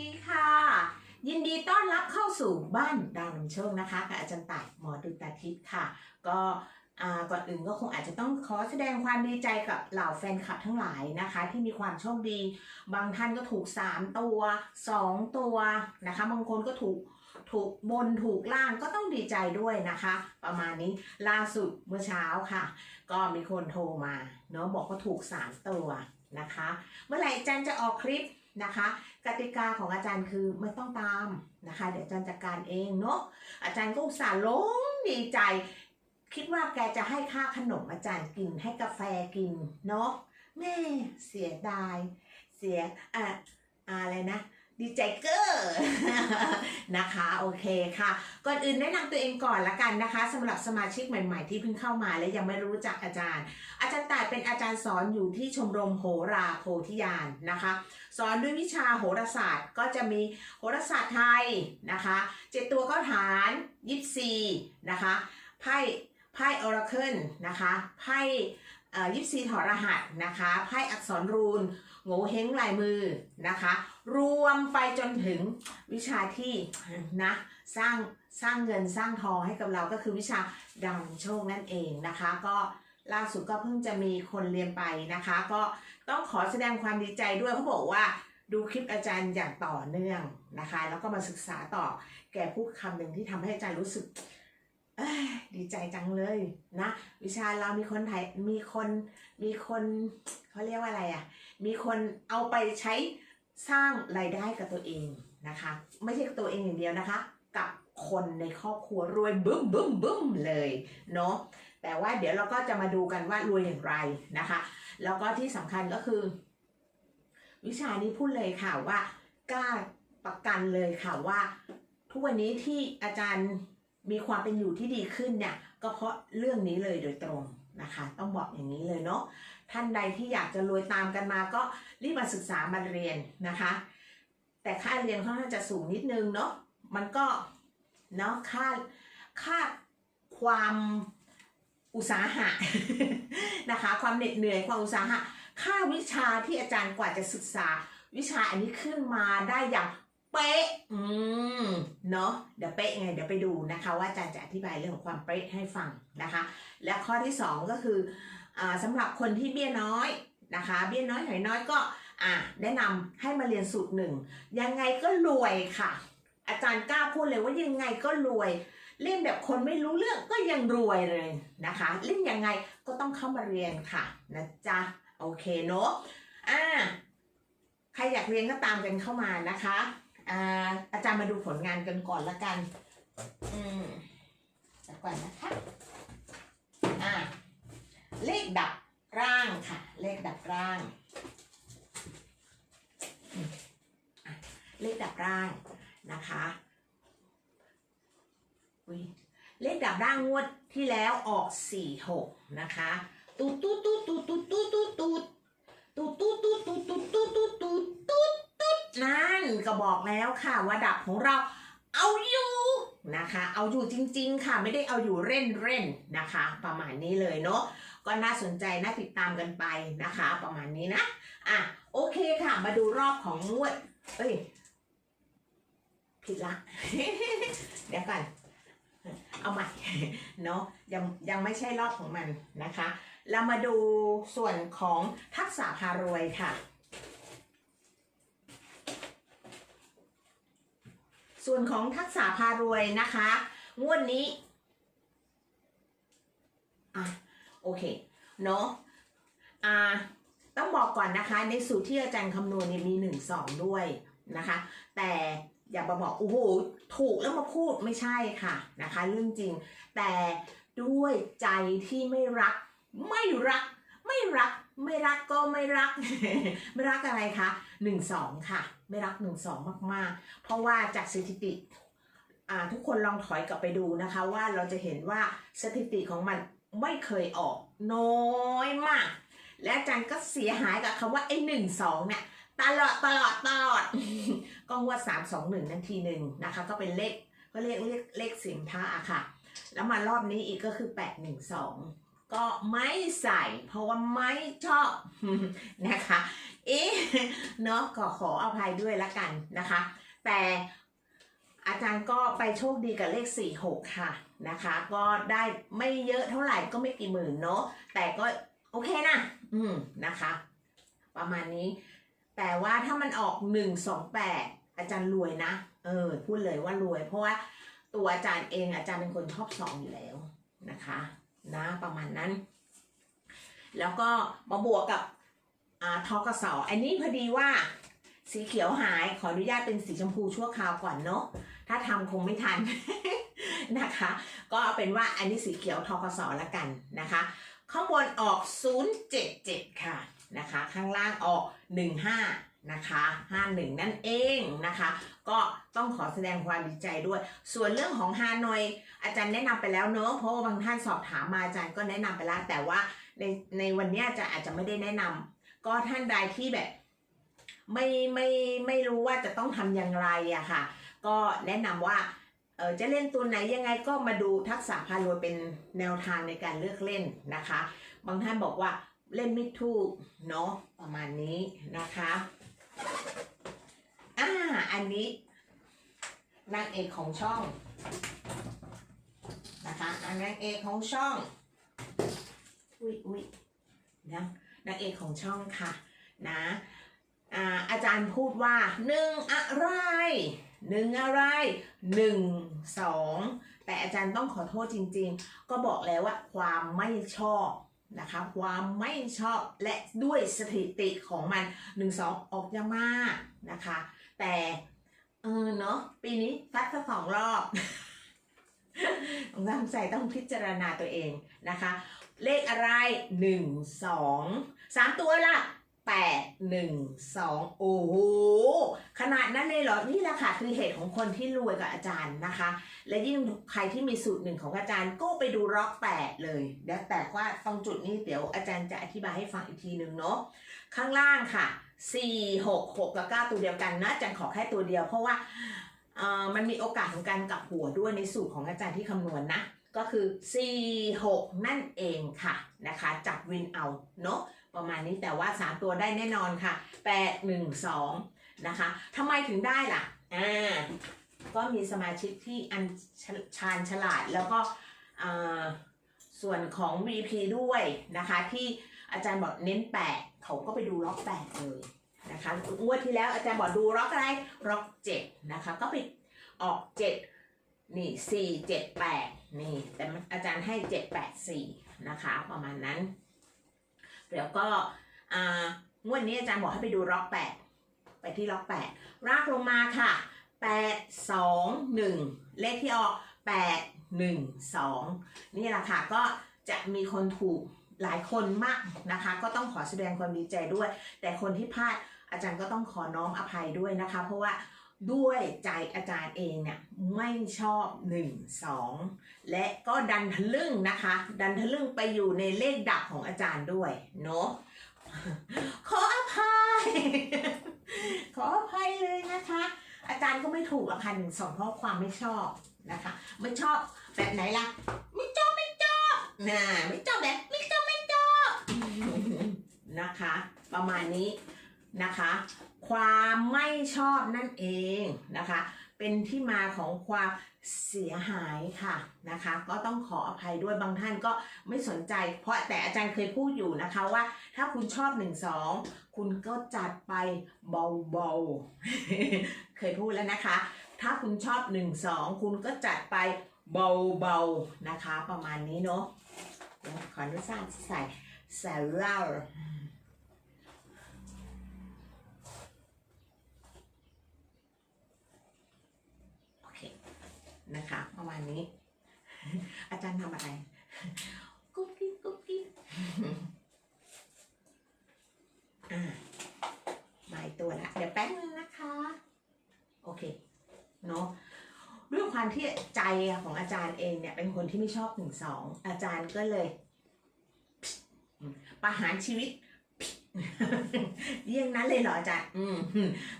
ดีค่ะ ยินดีต้อนรับเข้าสู่บ้านดาวนำโชคนะคะกับอาจารย์ต่ายหมอดูตาทิพย์ค่ะ ก็ก่อนอื่นก็คงอาจจะต้องขอแสดงความดีใจกับเหล่าแฟนคลับทั้งหลายนะคะ ที่มีความโชคดี บางท่านก็ถูก 3 ตัว 2 ตัวนะคะ บางคนก็ถูกถูกบนถูกล่างก็ต้องดีใจด้วยนะคะ ประมาณนี้ล่าสุดเมื่อเช้าค่ะ ก็มีคนโทรมาเนาะบอกว่าถูก 3 ตัวนะคะ เมื่อไหร่อาจารย์จะออกคลิป นะคะ กติกาของอาจารย์คือไม่ต้องตามนะคะ เดี๋ยวอาจารย์จัดการเองเนาะอาจารย์ก็อุตส่าห์ลงดีใจ คิดว่าแกจะให้ค่าขนมอาจารย์กินให้กาแฟกินเนาะแม่เสียดาย เสียอะอะไรนะ ดีใจเกอร์นะคะโอเคค่ะ ก่อนอื่นแนะนำตัวเองก่อนละกันนะคะสำหรับสมาชิกใหม่ ๆ ที่เพิ่งเข้ามาและยังไม่รู้จักอาจารย์ อาจารย์ต่ายเป็นอาจารย์สอนอยู่ที่ชมรมโหราโพธิญาณนะคะ สอนด้วยวิชาโหราศาสตร์ ก็จะมีโหราศาสตร์ไทยนะคะเจ็ดตัวก้าฐานยิปซีนะคะไพ่ไพ่ออราเคิลนะคะไพ่ยิปซีถอดรหัสนะคะไพ่อักษรรูน โง่เฮงลายมือนะคะ รวมไปจนถึงวิชาที่นะสร้างสร้างเงินสร้างทองให้กับเราก็คือวิชาดังโชคนั่นเองนะคะ ก็ล่าสุดก็เพิ่งจะมีคนเรียนไปนะคะ ก็ต้องขอแสดงความดีใจด้วยเขาบอกว่าดูคลิปอาจารย์อย่างต่อเนื่องนะคะ แล้วก็มาศึกษาต่อแกพูดคำหนึ่งที่ทำให้อาจารย์รู้สึก ดีใจจังเลยนะ วิชาเรามีคนไทยมีคนมีคนเขาเรียกว่าอะไรอะ มีคนเอาไปใช้สร้างรายได้กับตัวเองนะคะ ไม่ใช่ตัวเองอย่างเดียวนะคะ กับคนในครอบครัวรวยบึ้มบึ้มบึ้มเลยเนาะแต่ว่าเดี๋ยวเราก็จะมาดูกันว่ารวยอย่างไรนะคะ แล้วก็ที่สำคัญก็คือ วิชานี้พูดเลยค่ะว่ากล้าประกันเลยค่ะว่า ทุกวันนี้ที่อาจารย์ มีความเป็นอยู่ที่ดีขึ้นเนี่ยก็เพราะเรื่องนี้เลยโดยตรงนะคะ ต้องบอกอย่างนี้เลยเนาะท่านใดที่อยากจะรวยตามกันมาก็รีบมาศึกษามาเรียนนะคะ แต่ค่าเรียนค่อนข้างจะสูงนิดนึงเนาะมันก็เนาะค่าค่าความอุตสาหะนะคะ ความเหน็ดเหนื่อยความอุตสาหะ ค่าวิชาที่อาจารย์กว่าจะศึกษาวิชาอันนี้ขึ้นมาได้อย่าง เป๊ะ อืม เนาะเดี๋ยวเป๊ะไง เดี๋ยวไปดูนะคะ ว่าอาจารย์จะอธิบายเรื่องของความเป๊ะให้ฟังนะคะ และข้อที่สองก็คืออ่าสำหรับคนที่เบี้ยน้อยนะคะ เบี้ยน้อยหอยน้อยก็อ่าแนะนำให้มาเรียนสูตรหนึ่งยังไงก็รวยค่ะ อาจารย์กล้าพูดเลยว่ายังไงก็รวย เล่นแบบคนไม่รู้เรื่องก็ยังรวยเลยนะคะ เล่นยังไงก็ต้องเข้ามาเรียนค่ะนะจ๊ะโอเคเนอะอ่าใครอยากเรียนก็ตามกันเข้ามานะคะ อ่าอาจารย์มาดูผลงานกันก่อนละกัน อืมจัดก่อนนะคะ อ่า เลขดับร่างค่ะ เลขดับร่างอืมอะเลขดับร่างนะคะอุยเลขดับร่างงวดที่แล้วออกสี่หกนะคะตูดตูดตูดตูดตูดตู บอกแล้วค่ะว่าดับของเราเอาอยู่นะคะ เอาอยู่จริง ๆ ค่ะ ไม่ได้เอาอยู่เร่นเร่นๆนะคะ ประมาณนี้เลยเนาะก็น่าสนใจน่าติดตามกันไปนะคะ ประมาณนี้นะอะโอเคค่ะ มาดูรอบของงวด เอ้ยผิดละ เดี๋ยวก่อนเอาใหม่เนาะยังยังไม่ใช่รอบของมันนะคะ เรามาดูส่วนของทักษะพารวยค่ะ ส่วนของทักษะพารวยนะคะ งวดนี้อะโอเคเนาะอ่าต้องบอกก่อนนะคะ ในสูตรที่อาจารย์คำนวณเนี่ยมีหนึ่งสองด้วยนะคะ แต่อย่ามาบอกโอ้โหถูกแล้วมาพูดไม่ใช่ค่ะนะคะ เรื่องจริง แต่ด้วยใจที่ไม่รัก ไม่รัก ไม่รัก ไม่รักก็ไม่รัก ไม่รักอะไรคะหนึ่งสองค่ะ ไม่รักหนึ่งสองมากๆ เพราะว่าจากสถิติทุกคนลองถอยกลับไปดูนะคะว่าเราจะเห็นว่าสถิติของมันไม่เคยออกน้อยมาก และอาจารย์ก็เสียหายกับคำว่าไอ้หนึ่งสองเนี่ยตลอดตลอดตลอดก็งวดสามสองหนึ่งนาทีหนึ่งนะคะ ก็เป็นเลขก็เรียกเลขเลขเสียงพระอะค่ะ แล้วมารอบนี้อีกก็คือแปดหนึ่งสอง ก็ไม่ใส่ เพราะว่าไม่ชอบนะคะเอ๊ะเนาะก็ขออภัยด้วยละกันนะคะ แต่อาจารย์ก็ไปโชคดีกับเลข 4 6 ค่ะนะคะ ก็ได้ไม่เยอะเท่าไหร่ก็ไม่กี่หมื่นเนาะแต่ก็โอเคนะ อืมนะคะ ประมาณนี้แต่ว่าถ้ามันออก 1 2 8 อาจารย์รวยนะ เออ พูดเลยว่ารวย เพราะว่าตัวอาจารย์เองอาจารย์เป็นคนชอบสองอยู่แล้วนะคะ นะประมาณนั้น แล้วก็มาบวกกับอ่าทกสออันนี้พอดีว่าสีเขียวหายขออนุญาตเป็นสีชมพูชั่วคราวก่อนเนาะถ้าทำคงไม่ทันนะคะ ก็เอาเป็นว่าอันนี้สีเขียวทอกสอละกันนะคะ ข้างบนออก 077 ค่ะนะคะ ข้างล่างออก 15 นะคะ51 นั่นเองนะคะ ก็ต้องขอแสดงความดีใจด้วย ส่วนเรื่องของฮานอยอาจารย์แนะนำไปแล้วเนอะเพราะว่าบางท่านสอบถามมาอาจารย์ก็แนะนำไปแล้วแต่ว่าในในวันนี้อาจารย์อาจจะไม่ได้แนะนำก็ท่านใดที่แบบ ไม่ไม่ไม่รู้ว่าจะต้องทำอย่างไรอะค่ะ ก็แนะนำว่าเออจะเล่นตัวไหนยังไงก็มาดูทักษะพารวยเป็นแนวทางในการเลือกเล่นนะคะ บางท่านบอกว่าเล่นไม่ถูกเนาะประมาณนี้นะคะ อ่า อันนี้นางเอกของช่อง นะคะอันนางเอกของช่อง อุ้ยอุ้ยนะนางเอกของช่องค่ะ นะอ่าอาจารย์พูดว่าหนึ่งอะไรหนึ่งอะไรหนึ่งสองแต่อาจารย์ต้องขอโทษจริง ๆ ก็บอกแล้วว่าความไม่ชอบ นะคะความไม่ชอบและด้วยสถิติของมันหนึ่งสองออกยากมากนะคะ แต่เออเนาะปีนี้ฟัดสักสองรอบต้องตั้งใจต้องพิจารณาตัวเองนะคะ เลขอะไรหนึ่งสองสามตัวละ แปดหนึ่งสองโอ้โหขนาดนั้นเลยเหรอ นี่แหละค่ะคือเหตุของคนที่รวยกับอาจารย์นะคะ และยิ่งใครที่มีสูตรหนึ่งของอาจารย์ก็ไปดูร็อกแปดเลยเดี๋ยวแต่ว่าตรงจุดนี้เดี๋ยวอาจารย์จะอธิบายให้ฟังอีกทีหนึ่งเนาะข้างล่างค่ะ4 6 6กับ9ตัวเดียวกันนะอาจารย์ขอแค่ตัวเดียวเพราะว่ามันมีโอกาสของการกลับหัวด้วยในสูตรของอาจารย์ที่คำนวณนะก็คือ 4 6 นั่นเองค่ะนะคะ จับวินเอาเนาะ ประมาณนี้แต่ว่า 3 ตัวได้แน่นอนค่ะ 8 1 2 นะคะทำไมถึงได้ล่ะอ่าก็มีสมาชิกที่อันชาญฉลาดแล้วก็ส่วนของ VP ด้วยนะคะ ที่อาจารย์บอกเน้น 8 เขาก็ไปดูล็อก 8 เลยนะคะงวดที่แล้วอาจารย์บอกดูล็อกอะไรล็อก 7 นะคะ ก็ไปออก 7 นี่ 4 7 8 นี่ แต่อาจารย์ให้ 7 8 4 นะคะ ประมาณนั้น เดี๋ยวก็งวดนี้อาจารย์บอกให้ไปดูล็อก8ไปที่ล็อก8รากลงมาค่ะ8 2 1เลขที่ออก8 1 2นี่แหละค่ะก็จะมีคนถูกหลายคนมากนะคะ ก็ต้องขอแสดงความดีใจด้วย แต่คนที่พลาดอาจารย์ก็ต้องขอน้อมอภัยด้วยนะคะ เพราะว่า ด้วยใจอาจารย์เองเนี่ยไม่ชอบ 1 2 และก็ดันทะลึ่งนะคะ ดันทะลึ่งไปอยู่ในเลขดับของอาจารย์ด้วยเนาะขออภัย ขออภัยเลยนะคะ อาจารย์ก็ไม่ถูกหรอกค่ะหนึ่งสองเพราะความไม่ชอบนะคะ ไม่ชอบแบบไหนล่ะ ไม่ชอบไม่ชอบนะไม่ชอบแบบไม่ชอบไม่ชอบนะคะ ประมาณนี้นะคะ ความไม่ชอบนั่นเองนะคะ เป็นที่มาของความเสียหายค่ะนะคะ ก็ต้องขออภัยด้วยบางท่านก็ไม่สนใจ เพราะแต่อาจารย์เคยพูดอยู่นะคะว่า ถ้าคุณชอบหนึ่งสองคุณก็จัดไปเบาๆเคยพูดแล้วนะคะ ถ้าคุณชอบหนึ่งสองคุณก็จัดไปเบาๆนะคะ ประมาณนี้เนาะขออนุญาตใส่ใส่ล้า โอเค นะคะประมาณนี้ อาจารย์ทำอะไรกุ๊กกิ๊กกุ๊กกิ๊กอ่ามาอีกตัวละเดี๋ยวแป๊บนึงนะคะ โอเคเนาะด้วยความที่ใจของอาจารย์เองเนี่ยเป็นคนที่ไม่ชอบหนึ่งสองอาจารย์ก็เลยประหารชีวิตเยี่ยงนั้นเลยเหรออาจารย์ อืม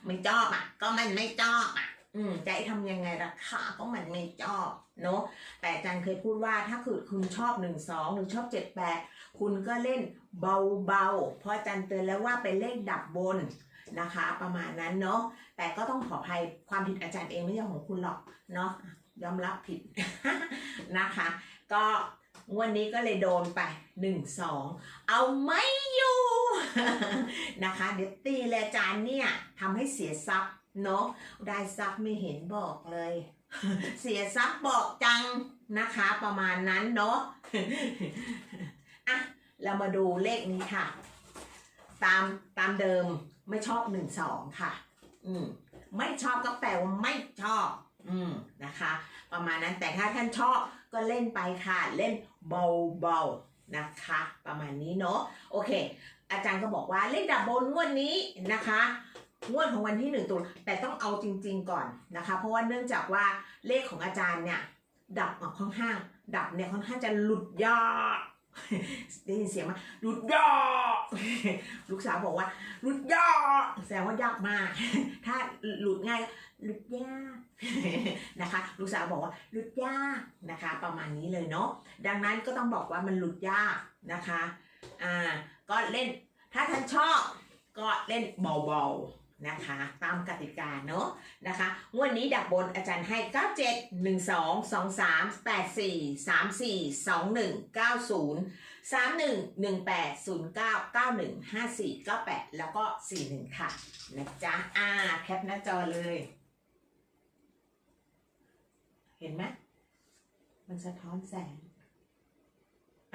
ไม่ชอบอะ ก็มันไม่ชอบอะ อืมจะให้ทำยังไงราคาก็มันไม่ชอบเนาะแต่อาจารย์เคยพูดว่าถ้าคือคุณชอบหนึ่งสองหรือชอบเจ็ดแปดคุณก็เล่นเบาๆเพราะอาจารย์เตือนแล้วว่าเป็นเลขดับบนนะคะ ประมาณนั้นเนาะแต่ก็ต้องขออภัยความผิดอาจารย์เองไม่ใช่ของคุณหรอกเนาะยอมรับผิดนะคะ ก็งวดนี้ก็เลยโดนไปหนึ่งสองเอาไม่อยู่นะคะ เดี๋ยวตีเลยอาจารย์เนี่ยทำให้เสียทรัพย์ เนาะได้ทรัพย์ไม่เห็นบอกเลย เสียทรัพย์บอกจังนะคะประมาณนั้นเนาะอะเรามาดูเลขนี้ค่ะ ตามตามเดิมไม่ชอบหนึ่งสองค่ะ อืมไม่ชอบก็แปลว่าไม่ชอบ อืมนะคะ ประมาณนั้นแต่ถ้าท่านชอบก็เล่นไปค่ะ เล่นเบาๆนะคะ ประมาณนี้เนาะโอเค อาจารย์ก็บอกว่าเลขดับบนงวดนี้นะคะ งวดของวันที่หนึ่งตุลาแต่ต้องเอาจริง ๆ ก่อนนะคะ เพราะว่าเนื่องจากว่าเลขของอาจารย์เนี่ยดับออกค่อนข้าง ดับเนี่ยค่อนข้างจะหลุดยากได้ยินเสียงไหมหลุดยากลูกสาวบอกว่าหลุดยากแสดงว่ายากมาก ถ้าหลุดง่ายก็หลุดยากนะคะ ลูกสาวบอกว่าหลุดยากนะคะ ประมาณนี้เลยเนาะดังนั้นก็ต้องบอกว่ามันหลุดยากนะคะอ่าก็เล่นถ้าท่านชอบก็เล่นเบาๆ นะคะ ตามกติกาเนาะนะคะงวดนี้ดับบนอาจารย์ให้ 97 12 23 84 34 21 90 31 18 09 91 54 98 แล้วก็ 41 ค่ะนะจ๊ะอ่าแคปหน้าจอเลย เห็นไหมมันสะท้อนแสง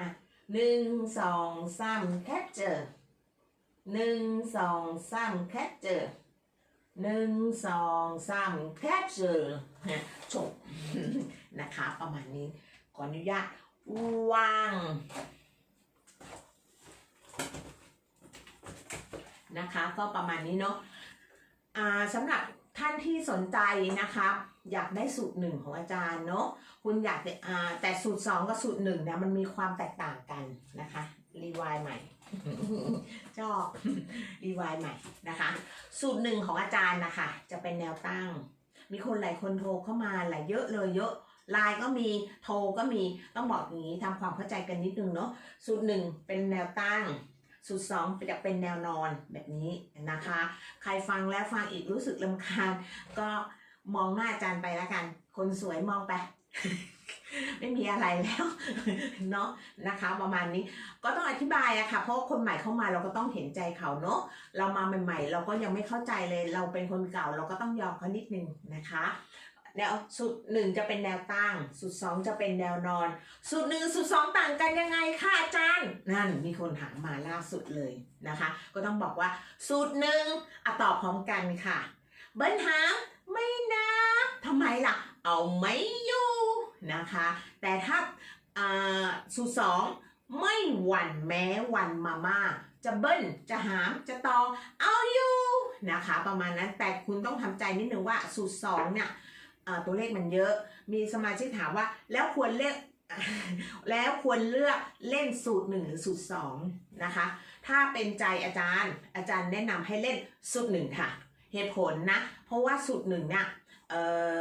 อะหนึ่งสองสามแคปเจอ หนึ่งสองสามแคปเจอหนึ่งสองสามแคปเจอจบนะคะ ประมาณนี้ ขออนุญาตวางนะคะ ก็ประมาณนี้เนาะสำหรับท่านที่สนใจนะคะอยากได้สูตรหนึ่งของอาจารย์เนาะคุณอยากได้อ่าแต่สูตรสองกับสูตรหนึ่งเนี่ยมันมีความแตกต่างกันนะคะ รีวายใหม่ ชอบรีวายใหม่นะคะ สูตรหนึ่งของอาจารย์นะคะ จะเป็นแนวตั้ง มีคนหลายคนโทรเข้ามาหลายเยอะเลยเยอะไลน์ก็มีโทรก็มีต้องบอกอย่างนี้ทำความเข้าใจกันนิดนึงเนาะสูตรหนึ่งเป็นแนวตั้ง สูตรสองจะเป็นแนวนอนแบบนี้นะคะ ใครฟังแล้วฟังอีกรู้สึกลำคาญ ก็มองหน้าอาจารย์ไปแล้วกัน คนสวยมองไป ไม่มีอะไรแล้วเนาะนะคะ ประมาณนี้ก็ต้องอธิบายอะค่ะ เพราะคนใหม่เข้ามาเราก็ต้องเห็นใจเขาเนาะเรามาใหม่ๆ เราก็ยังไม่เข้าใจเลย เราเป็นคนเก่าเราก็ต้องยอมเขานิดนึงนะคะแนวสูตรหนึ่งจะเป็นแนวตั้งสูตรสองจะเป็นแนวนอน สูตรหนึ่งสูตรสองต่างกันยังไงคะอาจารย์นั่นมีคนถามมาล่าสุดเลยนะคะ ก็ต้องบอกว่า สูตรหนึ่งอะตอบพร้อมกันค่ะ เบิ้ลถาไม่นะทำไมล่ะ เอาไม่อยู่ นะคะ แต่ถ้าสูตรสองไม่หวั่นแม้วันมาม่าจะเบิ้ลจะหามจะตองเอาอยู่นะคะ ประมาณนั้นแต่คุณต้องทำใจนิดนึงว่าสูตรสองเนี่ยตัวเลขมันเยอะ มีสมาชิกถามว่าแล้วควรเลือกแล้วควรเลือกเล่นสูตรหนึ่งหรือสูตรสองนะคะ ถ้าเป็นใจอาจารย์อาจารย์แนะนำให้เล่นสูตรหนึ่งค่ะ เหตุผลนะ เพราะว่าสูตรหนึ่งเนี่ยเออ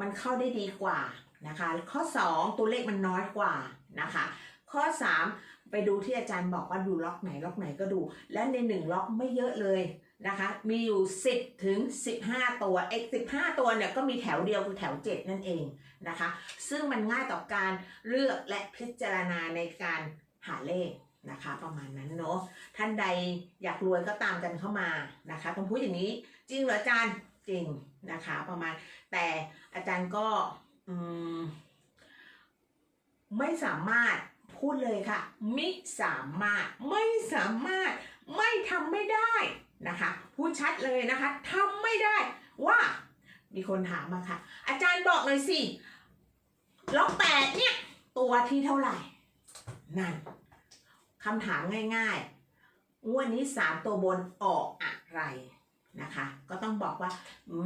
มันเข้าได้ดีกว่า นะคะ ข้อ 2 ตัวเลขมันน้อยกว่านะคะ ข้อ 3 ไปดูที่อาจารย์บอกว่าดูล็อกไหนล็อกไหนก็ดู และใน 1 ล็อกไม่เยอะเลยนะคะ มีอยู่ 10 ถึง 15 ตัว x 15 ตัวเนี่ยก็มีแถวเดียวคือแถว 7 นั่นเองนะคะ ซึ่งมันง่ายต่อการเลือกและพิจารณาในการหาเลขนะคะประมาณนั้นเนาะท่านใดอยากรวยก็ตามกันเข้ามานะคะต้องพูดอย่างนี้จริงเหรออาจารย์จริงนะคะประมาณแต่อาจารย์ก็ ไม่สามารถพูดเลยค่ะมิสามารถ ไม่สามารถ ไม่ทำไม่ได้นะคะ พูดชัดเลยนะคะทำไม่ได้ว่ามีคนถามมาค่ะ อาจารย์บอกเลยสิล็อกแปดเนี่ย ตัวที่เท่าไหร่ นั่นคำถามง่ายๆงวดนี้สามตัวบนออกอะไรนะคะ ก็ต้องบอกว่า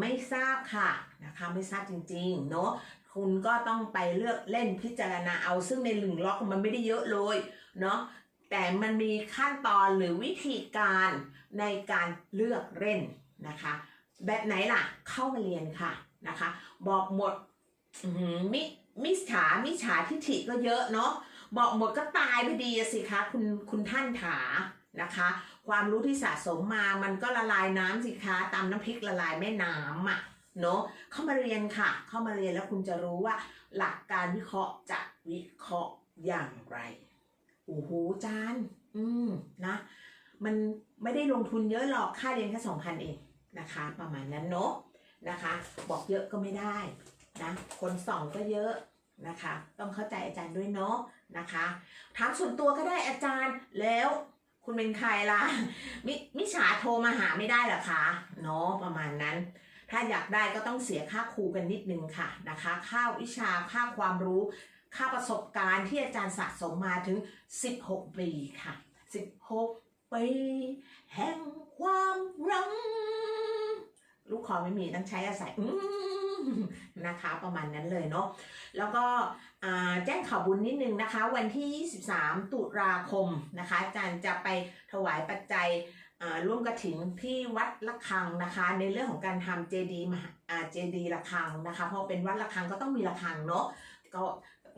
ไม่ทราบค่ะนะคะ ไม่ทราบจริงๆ เนาะ คุณก็ต้องไปเลือกเล่นพิจารณาเอาซึ่งในหนึ่งล็อกมันไม่ได้เยอะเลยเนาะแต่มันมีขั้นตอนหรือวิธีการในการเลือกเล่นนะคะ แบบไหนล่ะเข้ามาเรียนค่ะนะคะ บอกหมดหือมิมิจฉามิจฉาทิฐิก็เยอะเนาะบอกหมดก็ตายไปดีสิคะคุณคุณท่านขานะคะ ความรู้ที่สะสมมามันก็ละลายน้ำสิคะตามน้ำพริกละลายแม่น้ำอะ เนาะเข้ามาเรียนค่ะ เข้ามาเรียนแล้วคุณจะรู้ว่า หลักการวิเคราะห์จะวิเคราะห์อย่างไรโอ้โหจานอืมนะ มันไม่ได้ลงทุนเยอะหรอกค่าเรียนแค่สองพันเองนะคะ ประมาณนั้นเนาะนะคะ บอกเยอะก็ไม่ได้นะคนส่องก็เยอะนะคะ ต้องเข้าใจอาจารย์ด้วยเนาะนะคะถามส่วนตัวก็ได้อาจารย์แล้วคุณเป็นใครล่ะมิมิฉาโทรมาหาไม่ได้หรอคะเนาะประมาณนั้น ถ้าอยากได้ก็ต้องเสียค่าครูกันนิดนึงค่ะนะคะ ค่าวิชาค่าความรู้ค่าประสบการณ์ที่อาจารย์สะสมมาถึง 16 ปีค่ะ 16 ปี แห่งความรักลูกคอไม่มีต้องใช้อาศัยนะคะ ประมาณนั้นเลยเนาะแล้วก็แจ้งข่าวบุญนิดนึงนะคะ วันที่ 23 ตุลาคมนะคะ อาจารย์จะไปถวายปัจจัย ร่วมกระถิ่นที่วัดละคังนะคะ ในเรื่องของการทำเจดีมหาเจดีละคังนะคะเพราะเป็นวัดละคังก็ต้องมีละคังเนาะก็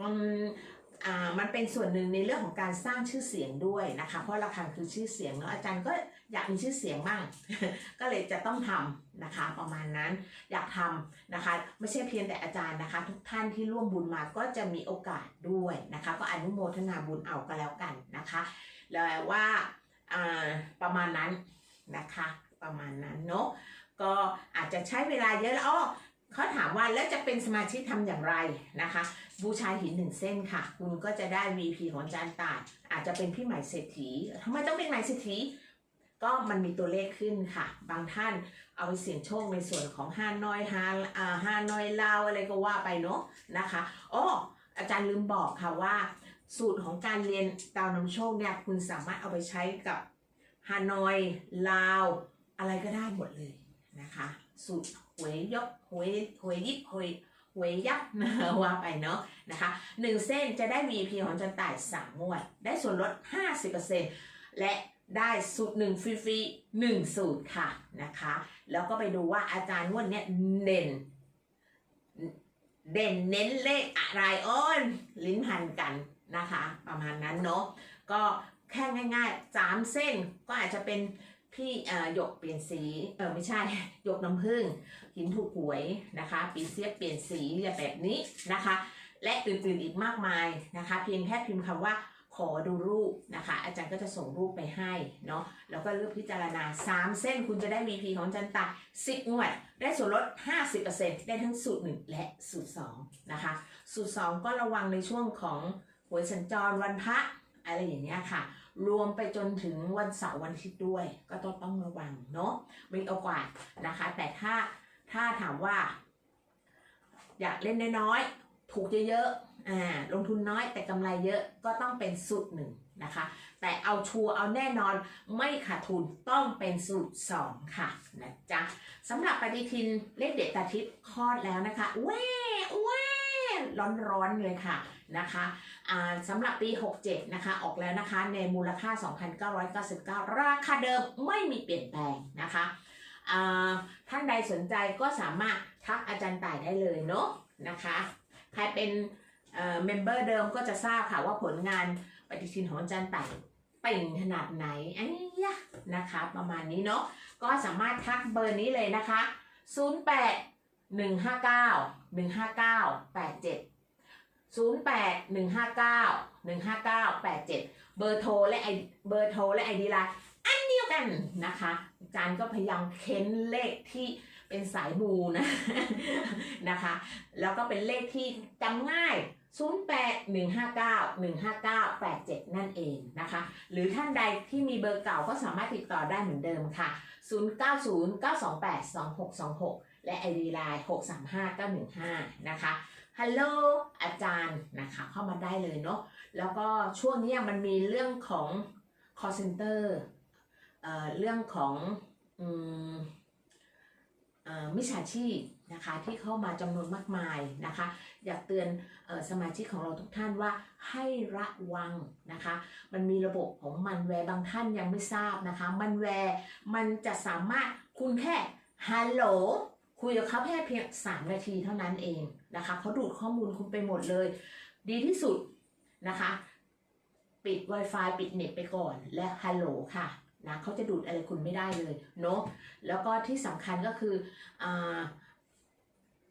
มมันเป็นส่วนหนึ่งในเรื่องของการสร้างชื่อเสียงด้วยนะคะ เพราะระฆังคือชื่อเสียงเนาะอาจารย์ก็อยากมีชื่อเสียงบ้างก็เลยจะต้องทำนะคะประมาณนั้นอยากทำนะคะ ไม่ใช่เพียงแต่อาจารย์นะคะ ทุกท่านที่ร่วมบุญมาก็จะมีโอกาสด้วยนะคะ ก็อนุโมทนาบุญเอาก็แล้วกันนะคะ แล้วว่า ประมาณนั้นนะคะ ประมาณนั้นเนาะก็อาจจะใช้เวลาเยอะแล้วอ้อเขาถามว่าแล้วจะเป็นสมาชิกทำอย่างไรนะคะ บูชาหินหนึ่งเส้นค่ะ คุณก็จะได้ VP ของอาจารย์ตายอาจจะเป็นพี่ใหม่เศรษฐีทำไมต้องเป็นใหม่เศรษฐีก็มันมีตัวเลขขึ้นค่ะ บางท่านเอาไปเสี่ยงโชคในส่วนของฮาน้อยฮาอ่าฮานอยลาวอะไรก็ว่าไปเนาะนะคะอ๋ออาจารย์ลืมบอกค่ะว่า สูตรของการเรียนดาวนำโชคเนี่ยคุณสามารถเอาไปใช้กับฮานอยลาว อะไรก็ได้หมดเลยนะคะ สูตรหวยยกหวยหวยยิบหวยหวยยับว่าไปเนาะนะคะหนึ่งเส้นจะได้ VP ของจันต่าย3งวด ได้ส่วนลด 50%และได้สูตรหนึ่งฟรีๆหนึ่งสูตรค่ะนะคะ แล้วก็ไปดูว่าอาจารย์งวดเนี้ยเด่น เด่นเน้นเลขอะไรอ้อน ลิ้นพันกัน นะคะ ประมาณนั้นเนาะก็แค่ง่ายๆสามเส้นก็อาจจะเป็นพี่หยกเปลี่ยนสีเออไม่ใช่หยกน้ำผึ้งหินถูกหวยนะคะปีเสียเปลี่ยนสีแบบนี้นะคะ และอื่นๆอีกมากมายนะคะ เพียงแค่พิมพ์คำว่าขอดูรูปนะคะ อาจารย์ก็จะส่งรูปไปให้เนาะแล้วก็เลือกพิจารณา 3 เส้นคุณจะได้ VP ของอาจันตา10งวด ได้ส่วนลด 50%ได้ทั้งสูตร 1 และสูตร 2 นะคะ สูตร 2 ก็ระวังในช่วงของ วยสัญจรวันพระอะไรอย่างเงี้ยค่ะ รวมไปจนถึงวันเสาร์วันอาทิตย์ด้วย ก็ต้องต้องระวังเนาะมีโอกาสนะคะ แต่ถ้าถ้าถามว่า อยากเล่นน้อยๆถูกเยอะๆอ่าลงทุนน้อยแต่กำไรเยอะก็ต้องเป็นสูตรหนึ่งนะคะ แต่เอาชัวร์เอาแน่นอนไม่ขาดทุนต้องเป็นสูตร2ค่ะนะจ๊ะสำหรับปฏิทินเลขเด็ดตาทิพย์คลอดแล้วนะคะแว่แว่ ร้อนๆเลยค่ะนะคะสำหรับปี 67 นะคะ ออกแล้วนะคะ ในมูลค่า 2,999 ราคาเดิมไม่มีเปลี่ยนแปลงนะคะท่านใดสนใจก็สามารถทักอาจารย์ต่ายได้เลยเนาะนะคะ ใครเป็นเมมเบอร์เดิมก็จะทราบค่ะว่าผลงานปฏิทินของอาจารย์ต่ายเป่งขนาดไหนไอ้ยะนะคะ ประมาณนี้เนาะก็สามารถทักเบอร์นี้เลยนะคะ 08 159 159 87 08 159 159 87 เบอร์โทรและไอเบอร์โทรและไอดีไลน์อันเดียวกันนะคะอาจารย์ก็พยายามเค้นเลขที่เป็นสายมูนะนะคะ แล้วก็เป็นเลขที่จำง่าย 08 159 159 87 นั่นเองนะคะ หรือท่านใดที่มีเบอร์เก่าก็สามารถติดต่อได้เหมือนเดิมค่ะ 090 928 2626 และ ID Line 635 915 นะคะฮัลโหลอาจารย์นะคะเข้ามาได้เลยเนาะแล้วก็ช่วงนี้มันมีเรื่องของ call center เอ่อเรื่องของอืมมิจฉาชีพนะคะที่เข้ามาจำนวนมากมายนะคะ อยากเตือนอสมาชิกของเราทุกท่านว่าให้ระวังนะคะ มันมีระบบของมันแวร์บางท่านยังไม่ทราบนะคะ มันแวร์มันจะสามารถคุณแค่ฮัลโหล คุยกับเขาแค่เพียง3นาทีเท่านั้นเองนะคะเขาดูดข้อมูลคุณไปหมดเลย ดีที่สุดนะคะ ปิด Wi-Fi ปิดเน็ตไปก่อนและฮัลโหลค่ะนะเขาจะดูดอะไรคุณไม่ได้เลยเนาะแล้วก็ที่สำคัญก็คืออ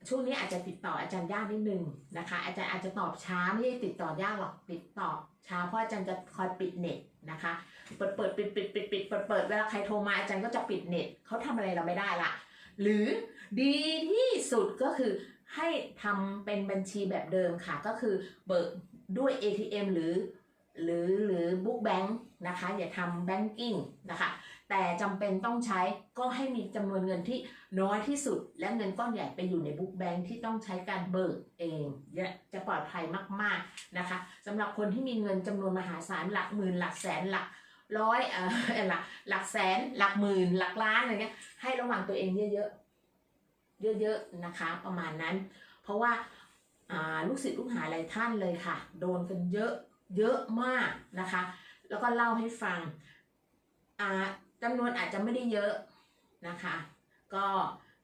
ช่วงนี้อาจจะติดต่ออาจารย์ยากนิดนึงนะคะ อาจารย์อาจจะตอบช้าไม่ได้ติดต่อยากหรอกติดต่อช้าเพราะอาจารย์จะคอยปิดเน็ตนะคะ เปิดเปิดปิดปิดปิดปิดเปิดเปิดเวลาใครโทรมาอาจารย์ก็จะปิดเน็ตเขาทำอะไรเราไม่ได้ละหรือ ดีที่สุดก็คือให้ทำเป็นบัญชีแบบเดิมค่ะ ก็คือเบิกด้วย ATM หรือหรือหรือ book bank นะคะ อย่าทำ banking นะคะ แต่จำเป็นต้องใช้ก็ให้มีจำนวนเงินที่น้อยที่สุด และเงินก้อนใหญ่ไปอยู่ใน book bank ที่ต้องใช้การเบิกเองจะปลอดภัยมากๆนะคะสำหรับคนที่มีเงินจำนวนมหาศาลหลักหมื่นหลักแสนหลักร้อยเออหลักหลักแสนหลักหมื่นหลักล้านอะไรเงี้ยให้ระวังตัวเองเยอะๆ เยอะๆนะคะ ประมาณนั้น เพราะว่าลูกศิษย์ลูกหาหลายท่านเลยค่ะ โดนกันเยอะเยอะมากนะคะ แล้วก็เล่าให้ฟังจำนวนอาจจะไม่ได้เยอะนะคะ ก็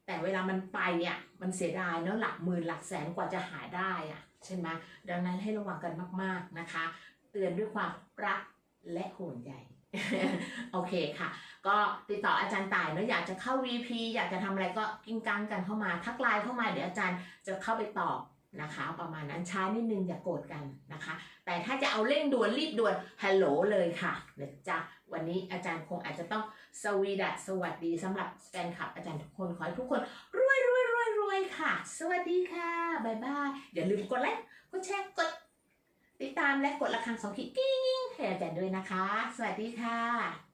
แต่เวลามันไปอะมันเสียดายเนาะหลักหมื่นหลักแสนกว่าจะหาได้อะใช่ไหมดังนั้นให้ระวังกันมากๆนะคะ เตือนด้วยความรักและห่วงใย โอเคค่ะ ก็ติดต่ออาจารย์ต่ายเนาะอยากจะเข้า VP อยากจะทำอะไรก็กิ้งกังกันเข้ามา ทักไลน์เข้ามาเดี๋ยวอาจารย์จะเข้าไปตอบนะคะ ประมาณนั้นช้านิดนึงอย่ากโกรธกันนะคะ แต่ถ้าจะเอาเร่งด่วนรีบด่วนฮัลโหลเลยค่ะนะจ๊ะวันนี้อาจารย์คงอาจจะต้องสวีดัสสวัสดีสำหรับแฟนคลับอาจารย์ทุกคนขอให้ทุกคนรวยรวยรวยรวยค่ะ สวัสดีค่ะบ๊ายบายอย่าลืมกดไลค์กดแชร์กด ติดตามและกดระฆังสองขีดกิ้งให้อาจารย์ด้วยนะคะ สวัสดีค่ะ